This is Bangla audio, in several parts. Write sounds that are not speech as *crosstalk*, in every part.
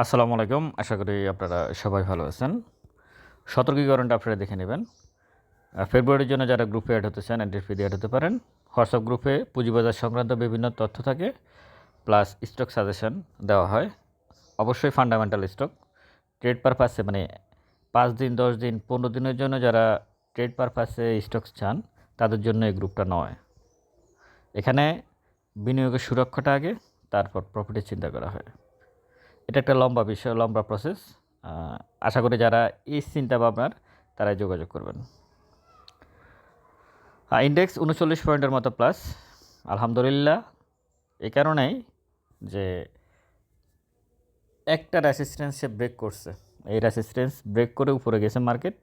আসসালামু আলাইকুম। আশা করি আপনারা সবাই ভালো আছেন। সতর্কীকরণটা আপনারা দেখে নেবেন। ফেব্রুয়ারির জন্য যারা গ্রুপে অ্যাড হতে চান এন্ট্রি ফি অ্যাড হতে পারেন। হোয়াটসঅ্যাপ গ্রুপে পুঁজিবাজার সংক্রান্ত বিভিন্ন তথ্য থাকে প্লাস স্টক সাজেশন দেওয়া হয়। অবশ্যই ফান্ডামেন্টাল স্টক ট্রেড পারপাসে মানে পাঁচ দিন, দশ দিন, পনেরো দিনের জন্য যারা ট্রেড পারপাসে স্টক চান, তাদের জন্য এই গ্রুপটা নয়। এখানে বিনিয়োগের সুরক্ষাটা আগে, তারপর প্রফিটের চিন্তা করা হয়। এটা একটা লম্বা বিষয়, লম্বা প্রসেস আশা করি যারা এই চিন্তা ভাবনার তারাই যোগাযোগ করবেন। ইন্ডেক্স উনচল্লিশ পয়েন্টের মতো প্লাস আলহামদুলিল্লাহ, এ কারণেই যে একটা রেসিস্টেন্স সে ব্রেক করছে। এই রেসিস্টেন্স ব্রেক করে উপরে গেছে মার্কেট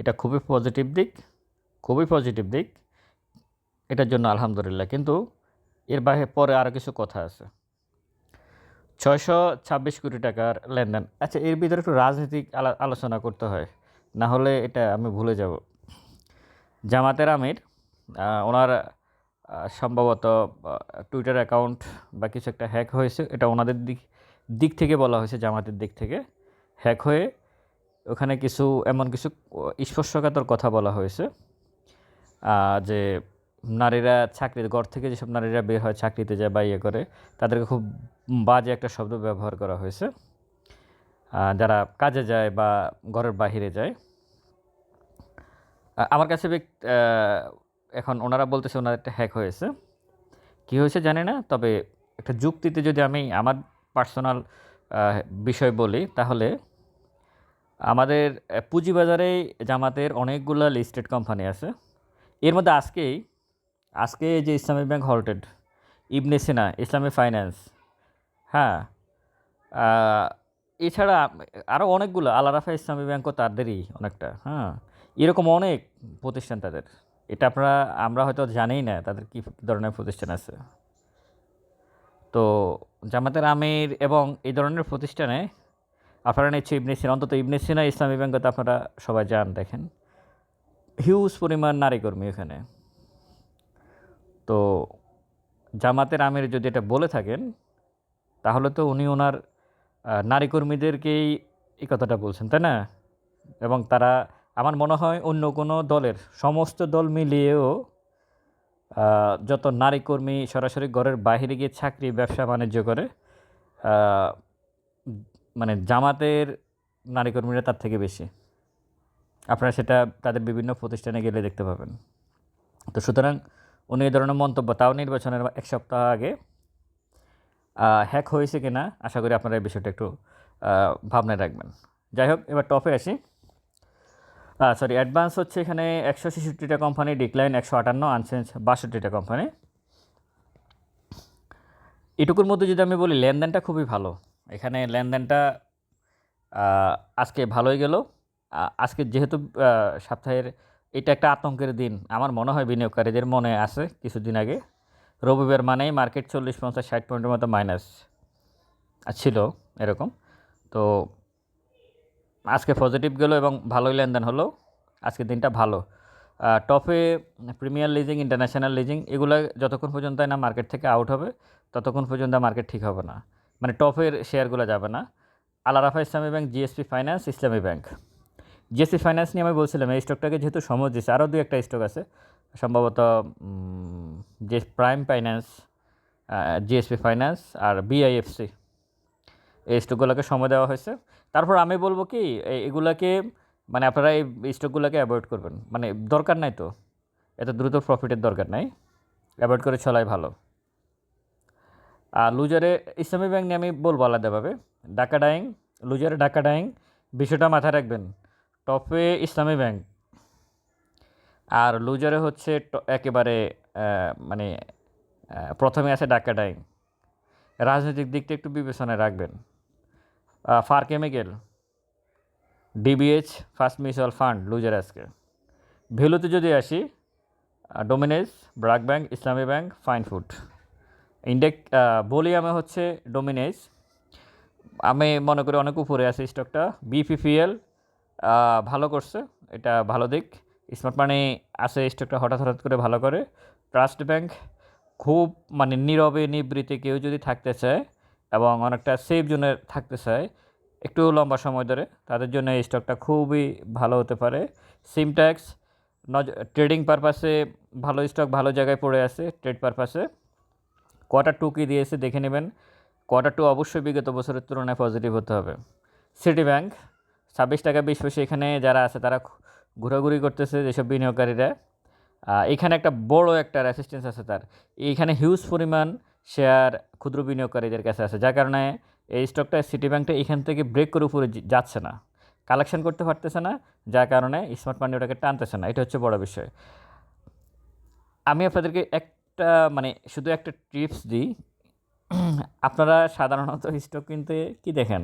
এটা খুবই পজিটিভ দিক, খুবই পজিটিভ দিক। এটার জন্য আলহামদুলিল্লাহ। কিন্তু এর বাইরে পরে আরও কিছু কথা আছে। ছয়শো ছাব্বিশ কোটি টাকার লেনদেন। আচ্ছা এর ভিতরে একটু রাজনৈতিক আলা- আলোচনা করতে হয়। না হলে এটা আমি ভুলে যাব। জামাতের আমির ওনার সম্ভবত টুইটার অ্যাকাউন্ট বা কিছু একটা হ্যাক হয়েছে। এটা ওনাদের দিক দিক থেকে বলা হয়েছে, জামাতের দিক থেকে হ্যাক হয়ে ওখানে কিছু, এমন কিছু স্পর্শকাতর কথা বলা হয়েছে যে নারীরা চাকরির, ঘর থেকে যেসব নারীরা বের হয় চাকরিতে যায় বা ইয়ে করে, তাদেরকে খুব বাজে একটা শব্দ ব্যবহার করা হয়েছে। যারা কাজে যায় বা ঘরের বাহিরে যায়। আমার কাছে এখন ওনারা বলতেছে ওনার একটা হ্যাক হয়েছে। কী হয়েছে জানি না, তবে একটা যুক্তিতে যদি আমি আমার পার্সোনাল বিষয় বলি, তাহলে আমাদের পুঁজিবাজারে জামাতের অনেকগুলো লিস্টেড কোম্পানি আছে। এর মধ্যে আজকেই, আজকে যে ইসলামী ব্যাংক হল্টেড, ইবনে সিনা, ইসলামী ফাইন্যান্স হ্যাঁ। এছাড়া আরও অনেকগুলো আলারাফা ইসলামী ব্যাংকও তাদেরই অনেকটা হ্যাঁ। এরকম অনেক প্রতিষ্ঠান তাদের। এটা আপনারা, আমরা হয়তো জানি না তাদের কী ধরনের প্রতিষ্ঠান আছে। তো জামাতের আমির এবং এই ধরনের প্রতিষ্ঠানে আপনারা নিচ্ছে ইবনে সিনা, অন্তত ইবনে সিনা ইসলামী ব্যাংকে তো আপনারা সবাই যান দেখেন। হিউজ পরিমাণ নারী কর্মী এখানে। তো জামাতের আমির যদি এটা বলে থাকেন তাহলে তো উনি ওনার নারী কর্মীদেরকেই এই কথাটা বলছেন, তাই না? এবং তারা, আমার মনে হয় অন্য কোনো দলের সমস্ত দল মিলিয়েও যত নারী কর্মী সরাসরি ঘরের বাইরে গিয়ে চাকরি, ব্যবসা, বাণিজ্য করে মানে জামাতের নারী কর্মীরা তার থেকে বেশি। আপনারা সেটা তাদের বিভিন্ন প্রতিষ্ঠানে গেলে দেখতে পাবেন। তো সুতরাং উনি এই ধরনের মন্তব্য, তাও নির্বাচনের এক সপ্তাহ আগে হ্যাক হয়েছে কি না আশা করি আপনারা এই বিষয়টা একটু ভাবনায় রাখবেন। যাই হোক, এবার টপে আসি। সরি অ্যাডভান্স হচ্ছে এখানে একশো ছেষট্টিটা কোম্পানি ডিক্লাইন একশো আটান্ন আনচেঞ্জ বাষট্টিটা কোম্পানি এটুকুর মধ্যে যদি আমি বলি, লেনদেনটা খুবই ভালো। এখানে লেনদেনটা আজকে ভালোই গেল। আজকে যেহেতু সপ্তাহের, এটা একটা আতঙ্কের দিন। আমার মনে হয় বিনিয়োগকারীদের মনে আছে কিছুদিন আগে। রবিবার মানেই মার্কেট চল্লিশ, পঞ্চাশ, ষাট পয়েন্টের মতো মাইনাস ছিল এরকম। তো আজকে পজিটিভ গেল এবং ভালোই লেনদেন হলো। আজকের দিনটা ভালো। টপে প্রিমিয়ার লিজিং ইন্টারন্যাশনাল লিজিং এগুলো যতক্ষণ পর্যন্ত না মার্কেট থেকে আউট হবে, ততক্ষণ পর্যন্ত মার্কেট ঠিক হবে না। মানে টপের শেয়ারগুলো যাবে না। Al-Arafah Islami bank GSP finance Islami bank GSP finance নিয়ে আমি বলছিলাম, এই স্টকটাকে যেহেতু সময় দিচ্ছে আরও দু একটা স্টক আছে। সম্ভবত যে প্রাইম ফাইন্যান্স জিএসপি ফাইন্যান্স আর বিআইএফসি এই স্টকগুলোকে সময় দেওয়া হয়েছে। তারপর আমি বলব কি এগুলাকে মানে আপনারা এই স্টকগুলোকে অ্যাভয়েড করবেন। মানে দরকার নাই তো, এত দ্রুত প্রফিটের দরকার নাই। অ্যাভয়েড করে চলাই ভালো। আর লুজারে, ইসলামী ব্যাংক নিয়ে আমি বলব আলাদাভাবে। ডাকা ডাইং লুজারে ডাকা ডাইং বিষয়টা মাথায় রাখবেন। টপে ইসলামী ব্যাংক। আর লুজারে হচ্ছে একেবারে মানে প্রথমে আছে ডাকা ডাইং রাজনৈতিক দিকটা একটু বিবেচনায় রাখবেন। Far Chemical. DBH, first mutual fund, loser আজকে। ভ্যালুতে যদি আসি Dominage, BRAC bank, Islami bank, fine food. Index ভলিউমে হচ্ছে ডোমিনেজ। আমি মনে করি অনেক উপরে আছে স্টকটা। বিপিপিএল ভালো করছে। এটা ভালো দিক। স্মার্ট মানি আছে, স্টকটা হঠাৎ হঠাৎ করে ভালো করে। ট্রাস্ট ব্যাংক খুব মানে নীরবে নিবৃতে কেউ যদি থাকতে চায় এবং অনেকটা সেফ জোনে থাকতে চায় একটু লম্বা সময় ধরে, তাদের জন্য এই স্টকটা খুবই ভালো হতে পারে। সিমট্যাক্স নজ, ট্রেডিং পারপাসে ভালো স্টক ভালো জায়গায় পড়ে আছে ট্রেড পারপাসে। কোয়ার্টার টু কী দিয়েছে দেখে নেবেন। কোয়ার্টার টু অবশ্যই বিগত বছরের তুলনায় পজিটিভ হতে হবে। সিটি ব্যাংক ছাব্বিশ টাকা বিশ পয়সা এখানে যারা আছে তারা ঘোরাঘুরি করতেছে যেসব বিনিয়োগকারীরা। এখানে একটা বড় একটা রেসিস্টেন্স আছে তার। এইখানে হিউজ পরিমাণ শেয়ার ক্ষুদ্র বিনিয়োগকারীদের কাছে আছে, যার কারণে এই স্টকটা সিটি ব্যাংকটা এখান থেকে ব্রেক করে উপরে যাচ্ছে না। কালেকশন করতে পারতেছে না, যার কারণে স্মার্ট মানি ওটাকে টানতেছে না। এটা হচ্ছে বড় বিষয়। আমি আপনাদেরকে একটা মানে শুধু একটা টিপস দিই। *clears throat* আপনারা সাধারণত স্টক কিনতে কি দেখেন?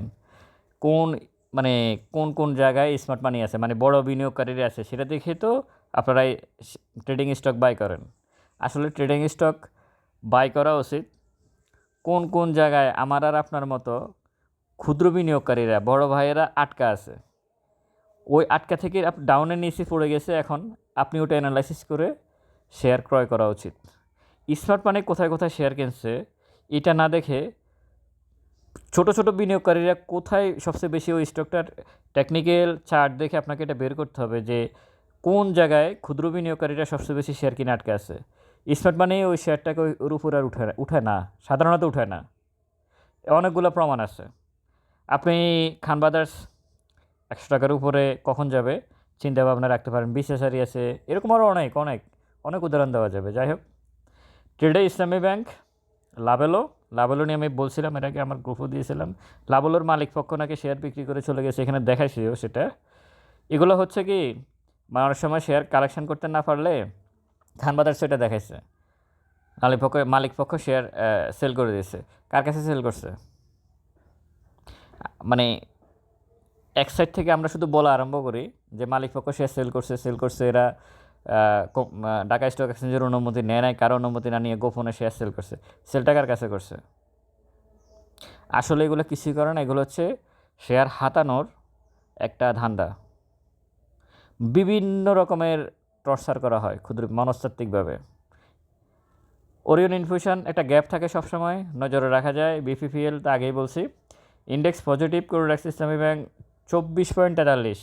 কোন মানে কোন কোন জায়গায় স্মার্ট মানি আছে? মানে বড় বিনিয়োগকারীরা আছে, সেটা দেখে তো আপনারা ট্রেডিং স্টক বাই করেন। আসলে ট্রেডিং স্টক বাই করা উচিত। কোন কোন জায়গায় আমার আর আপনার মতো ক্ষুদ্র বিনিয়োগকারীরা, বড় ভাইয়েরা আটকা আছে? ওই আটকা থেকে ডাউনের নিচে পড়ে গেছে এখন। আপনি ওটা অ্যানালাইসিস করে শেয়ার ক্রয় করা উচিত। স্মার্ট মানি কোথায় কোথায় শেয়ার কিনছে, এটা না দেখে ছোট ছোট বিনিয়োগকারীরা কোথায় সবচেয়ে বেশি ওই স্টকটার টেকনিক্যাল চার্ট দেখে আপনাকে এটা বের করতে হবে যে কোন জায়গায় ক্ষুদ্র বিনিয়োগকারীরা সবচেয়ে বেশি শেয়ার কিনে আটকে আছে। স্মার্ট মানি ওই শেয়ারটাকে ওই- ওর উপর আর উঠে উঠে না, সাধারণত উঠে না। অনেকগুলো প্রমাণ আছে। আপনি খান ব্রাদার্স একশো টাকার উপরে কখন যাবে? চিন্তা ভাবনা রাখতে পারেন বিশেষারি আছে, এরকম আরও অনেক অনেক অনেক উদাহরণ দেওয়া যাবে। যাই হোক ট্রেডে ইসলামী ব্যাংক লাভেলো লাভেলো নিয়ে আমি বলছিলাম এটাকে আমার গ্রুপও দিয়েছিলাম। লাভেলোর মালিক পক্ষ নাকি শেয়ার বিক্রি করে চলে গেছে, এখানে দেখাইছিও সেটা। এগুলো হচ্ছে কি মানে অনেক সময় শেয়ার কালেকশন করতে না পারলে খানবাদার সেটা দেখাইছে। মালিক পক্ষ মালিক পক্ষ শেয়ার সেল করে দিয়েছে। কার কাছে সেল করছে? মানে এক সাইড থেকে আমরা শুধু বলা আরম্ভ করি যে মালিক পক্ষ শেয়ার সেল করছে সেল করছে, এরা ঢাকা স্টক এক্সচেঞ্জের অনুমতি নেয় নাই, কারও অনুমতি না নিয়ে গোপনে শেয়ার সেল করছে। সেল টাকার কাছে করছে। আসলে এগুলো কিছুই করে না, এগুলো হচ্ছে শেয়ার হাতানোর একটা ধান্দা। বিভিন্ন রকমের টর্চার করা হয় ক্ষুদ্র মনস্তাত্ত্বিকভাবে। ওরিয়ন ইনফিউশন একটা গ্যাপ থাকে সবসময়, নজরে রাখা যায়। বিপিপিএল তা আগেই বলছি। ইন্ডেক্স পজিটিভ করে রাখছে ইসলামী ব্যাংক চব্বিশ পয়েন্ট তেতাল্লিশ।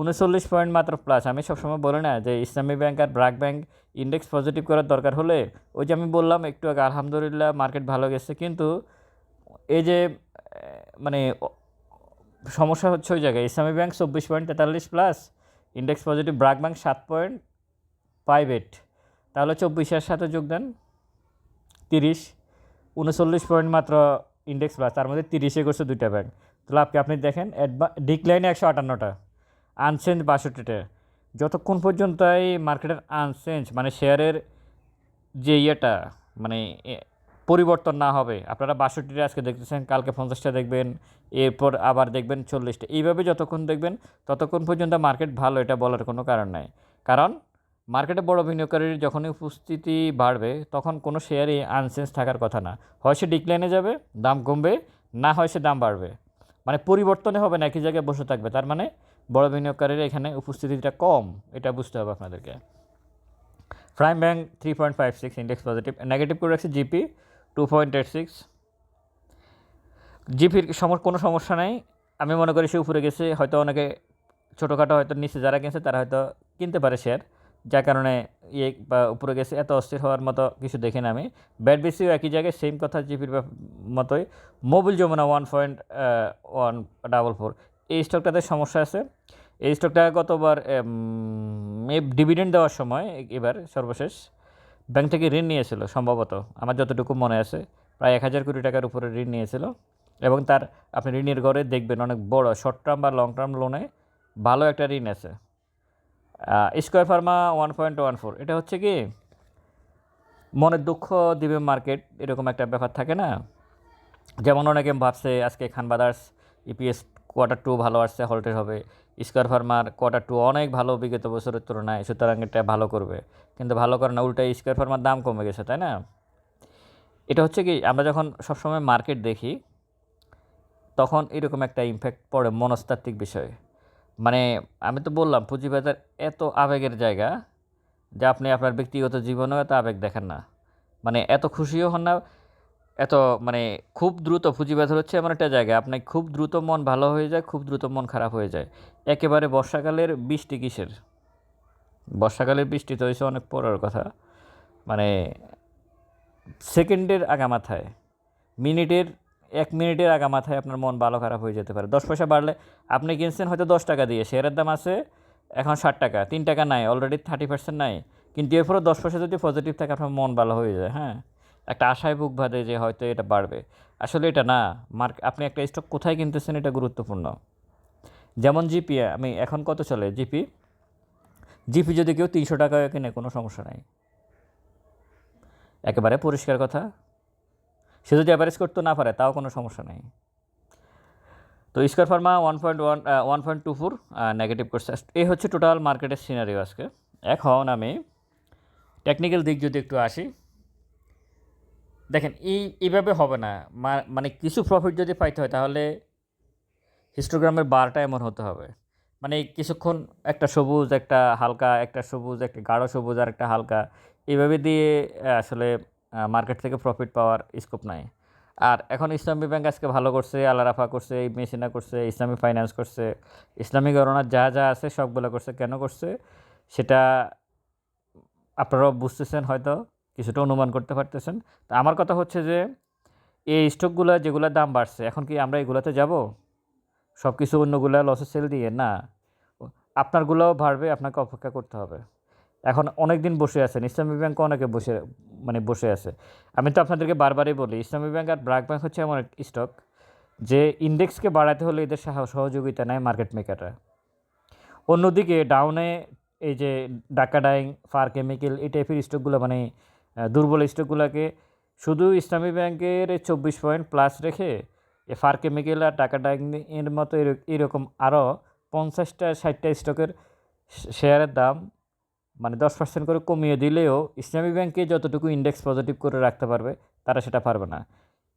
উনচল্লিশ পয়েন্ট মাত্র প্লাস আমি সবসময় বলি না যে ইসলামী ব্যাংক আর ব্রাক ব্যাংক ইন্ডেক্স পজিটিভ করার দরকার হলে ওই যে আমি বললাম একটু আগে, আলহামদুলিল্লাহ মার্কেট ভালো গেছে, কিন্তু এই যে মানে সমস্যা হচ্ছে ওই জায়গায়। ইসলামী ব্যাংক চব্বিশ পয়েন্ট তেতাল্লিশ plus index positive BRAC bank সাত পয়েন্ট ফাইভ এইট তাহলে চব্বিশের সাথে যোগ দেন তিরিশ, উনচল্লিশ পয়েন্ট মাত্র ইন্ডেক্স প্লাস তার মধ্যে তিরিশে করছে দুইটা ব্যাংক তাহলে আপনি আপনি দেখেন অ্যাডভা ডিক্লাইনে একশো আটান্নটা। আনচেঞ্জ বাষট্টিটা যতক্ষণ পর্যন্ত এই মার্কেটের আনচেঞ্জ মানে শেয়ারের যে ইয়েটা মানে পরিবর্তন না হবে, আপনারা বাষট্টিটা আজকে দেখতেছেন, কালকে পঞ্চাশটা দেখবেন, এরপর আবার দেখবেন চল্লিশটা। এইভাবে যতক্ষণ দেখবেন, ততক্ষণ পর্যন্ত মার্কেট ভালো, এটা বলার কোনো কারণ নাই। কারণ মার্কেটে বড় বিনিয়োগকারীর যখনই উপস্থিতি বাড়বে, তখন কোনো শেয়ারই আনচেঞ্জ থাকার কথা না। হয় সে ডিক্লাইনে যাবে, দাম কমবে, না হয় সে দাম বাড়বে। মানে পরিবর্তনে হবে না, একই জায়গায় বসে থাকবে। তার মানে বড় বিনিয়োগকারীর এখানে উপস্থিতিটা কম, এটা বুঝতে হবে আপনাদেরকে। Prime bank three point five six index positive negative করে রাখছে GP two point eight six জিপির কোনো সমস্যা নাই। আমি মনে করি সে উপরে গেছে, হয়তো অনেকে ছোটোখাটো হয়তো নিচে যারা কিনছে, তারা হয়তো কিনতে পারে শেয়ার যার কারণে ইয়ে বা উপরে গেছে, এত অস্থির হওয়ার মতো কিছু দেখি না আমি। ব্যাট বেসিও একই জায়গায় সেম কথা জিপির মতোই। Mobil Jamuna one point one double four এই স্টকটাতে সমস্যা আছে। এই স্টকটা গতবার ডিভিডেন্ড দেওয়ার সময়, এবার সর্বশেষ ব্যাংক থেকে ঋণ নিয়েছিল সম্ভবত। আমার যতটুকু মনে আছে, প্রায় এক হাজার কোটি টাকার উপরে ঋণ নিয়েছিল এবং তার, আপনি ঋণের ঘরে দেখবেন অনেক বড় শর্ট টার্ম বা লং টার্ম লোনে ভালো একটা ঋণ আছে। Square pharma one point one four এটা হচ্ছে কি? মনের দুঃখ দিবে মার্কেট এরকম একটা ব্যাপার থাকে না? যেমন অনেকে ভাবছে আজকে Khan brothers EPS quarter two ভালো আসছে হল্টের হবে। স্কোয়ার ফার্মার কোয়ার্টার টু অনেক ভালো বিগত বছরের তুলনায়, সুতরাং এটা ভালো করবে। কিন্তু ভালো করে না উল্টাই স্কোয়ার ফার্মার দাম কমে গেছে, তাই না? এটা হচ্ছে কি, আমরা যখন সবসময় মার্কেট দেখি, তখন এরকম একটা ইমফ্যাক্ট পড়ে মনস্তাত্ত্বিক বিষয়। মানে আমি তো বললাম পুঁজিবাজার এত আবেগের জায়গা, যে আপনি আপনার ব্যক্তিগত জীবনেও এত আবেগ দেখেন না। মানে এত খুশিও হন না এত মানে খুব দ্রুত পুঁজিবাজার হচ্ছে এমন একটা জায়গা আপনার খুব দ্রুত মন ভালো হয়ে যায়, খুব দ্রুত মন খারাপ হয়ে যায়। একেবারে বর্ষাকালের বৃষ্টি কিসের? বর্ষাকালের বৃষ্টি তো হয়েছে অনেক পরের কথা। মানে সেকেন্ডের আগামাথায়, মিনিটের, এক মিনিটের আগামাথায় আপনার মন ভালো খারাপ হয়ে যেতে পারে। দশ পয়সা বাড়লে আপনি কিনছেন হয়তো দশ টাকা দিয়ে, শেয়ারের দাম আছে এখন ষাট টাকা, তিন টাকা নাই অলরেডি থার্টি পার্সেন্ট নাই। কিন্তু এরপরে দশ পয়সা যদি পজিটিভ থাকে, আপনার মন ভালো হয়ে যায় হ্যাঁ? একটা আশায় বুক বাঁধে যে হয়তো এটা বাড়বে। আসলে এটা না। মার্ক, আপনি একটা স্টক কোথায় কিনতেছেন এটা গুরুত্বপূর্ণ। যেমন জিপি, আমি এখন কত চলে? জিপি? জিপি যদি কেউ তিনশো টাকা কিনে, কোনো সমস্যা নাই। একেবারে পরিষ্কার কথা। সে যদি অ্যাভারেজ করতে না পারে, তাও কোনো সমস্যা নেই। তো square pharma one point one one point two four negative করছে। এই হচ্ছে টোটাল মার্কেটের সিনারিও আজকে। এখন আমি টেকনিক্যাল দিক যদি একটু আসি দেখেন, এই, এইভাবে হবে না। মানে কিছু প্রফিট যদি পাইতে হয়, তাহলে হিস্টোগ্রামের বারটা এমন হতে হবে। মানে কিছুক্ষণ একটা সবুজ, একটা হালকা, একটা সবুজ, একটা গাঢ় সবুজ আর একটা হালকা, এইভাবে দিয়ে আসলে মার্কেট থেকে প্রফিট পাওয়ার স্কোপ নাই। আর এখন ইসলামী ব্যাংক আজকে ভালো করছে আলারাফা করছে মেসিনা করছে, ইসলামী ফাইন্যান্স করছে। ইসলামী গণনার যা যা আছে সবগুলো করছে। কেন করছে? সেটা আপনারাও বুঝতেছেন হয়তো। কিছুটা অনুমান করতে পারতেছেন। তো আমার কথা হচ্ছে যে, এই স্টকগুলো যেগুলোর দাম বাড়ছে, এখন কি আমরা এগুলোতে যাব? সব কিছু অন্যগুলো লসে সেল দিয়ে? না। আপনারগুলোও বাড়বে, আপনাকে অপেক্ষা করতে হবে। এখন অনেক দিন বসে আছেন, ইসলামী ব্যাংক অনেকে বসে মানে বসে আছে। আমি তো আপনাদেরকে বারবারই বলি, ইসলামী ব্যাংক আর ব্র্যাক ব্যাংক হচ্ছে এক স্টক যে ইন্ডেক্সকে বাড়াতে হলে এদের সাহ- সহযোগিতা নেয় মার্কেট মেকাররা অন্যদিকে ডাউনে এই যে ডাকা ডাইং ফার কেমিক্যাল এই টাইপের স্টকগুলো মানে দুর্বল স্টকগুলোকে শুধু ইসলামী ব্যাংকের চব্বিশ পয়েন্ট প্লাস রেখে এ কেমিক্যাল আর টাকা এর মতো এর- এরকম আরও পঞ্চাশটা, ষাটটা স্টকের শেয়ারের দাম মানে দশ পার্সেন্ট করে কমিয়ে দিলেও ইসলামী ব্যাংকে যতটুকু ইন্ডেক্স পজিটিভ করে রাখতে পারবে, তারা সেটা পারবে না।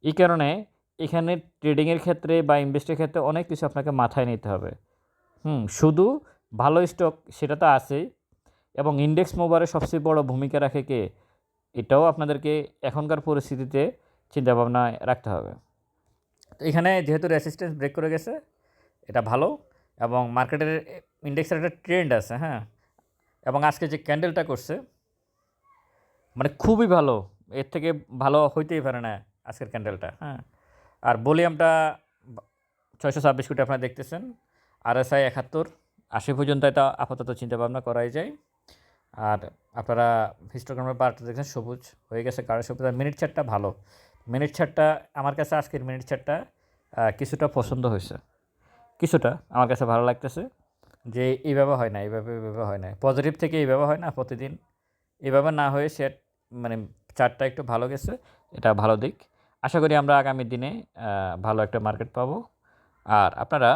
এই কারণে এখানে ট্রেডিংয়ের ক্ষেত্রে বা ইনভেস্টের ক্ষেত্রে অনেক কিছু আপনাকে মাথায় নিতে হবে। হুম, শুধু ভালো স্টক সেটা তো আছেই এবং ইন্ডেক্স মোবারে সবচেয়ে বড় ভূমিকা রাখে কে? এটাও আপনাদেরকে এখনকার পরিস্থিতিতে চিন্তাভাবনা রাখতে হবে। তো এখানে যেহেতু রেসিস্ট্যান্স ব্রেক করে গেছে, এটা ভালো এবং মার্কেটের ইন্ডেক্সের একটা ট্রেন্ড আছে হ্যাঁ? এবং আজকে যে ক্যান্ডেলটা করছে মানে খুবই ভালো, এর থেকে ভালো হইতেই পারে না আজকের ক্যান্ডেলটা হ্যাঁ? আর ভলিউমটা ছয়শো ছাব্বিশ কোটি আপনারা দেখতেছেন আর এস আই একাত্তর, আশি পর্যন্ত এটা আপাতত চিন্তাভাবনা করাই যায়। আর আপনারা হিস্টোগ্রামের পার্টটা দেখছেন, সবুজ হয়ে গেছে কারও সবুজ। আর মিনিট চারটা ভালো। মিনিট চারটা আমার কাছে আজকের মিনিট চারটা কিছুটা পছন্দ হয়েছে। কিছুটা আমার কাছে ভালো লাগতেছে যে এইভাবে হয় না, এইভাবে এইভাবে হয় না। পজিটিভ থেকে এইভাবে হয় না প্রতিদিন। এভাবে না হয়ে সে মানে চারটা একটু ভালো গেছে। এটা ভালো দিক। আশা করি আমরা আগামী দিনে ভালো একটা মার্কেট পাবো। আর আপনারা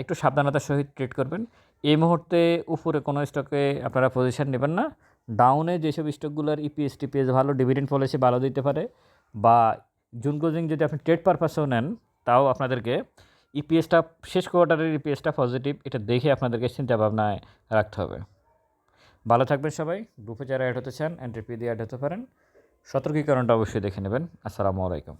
একটু সাবধানতার সহিত ট্রিট করবেন। এই মুহূর্তে উপরে কোনো স্টকে আপনারা পজিশন নেবেন না। ডাউনে যেসব স্টকগুলোর ইপিএস টিপিএস ভালো ডিভিডেন্ড পলিসি ভালো দিতে পারে বা জুন ক্লোজিং যদি আপনি ট্রেড পারপাসেও নেন, তাও আপনাদেরকে ইপিএসটা শেষ কোয়ার্টারের ইপিএসটা পজিটিভ এটা দেখে আপনাদেরকে চিন্তা ভাবনায় রাখতে হবে। ভালো থাকবেন সবাই। গ্রুপে যারা অ্যাড হতে চান এন্ট্রি দিয়ে অ্যাড হতে পারেন। সতর্কীকরণটা অবশ্যই দেখে নেবেন। আসসালামু আলাইকুম।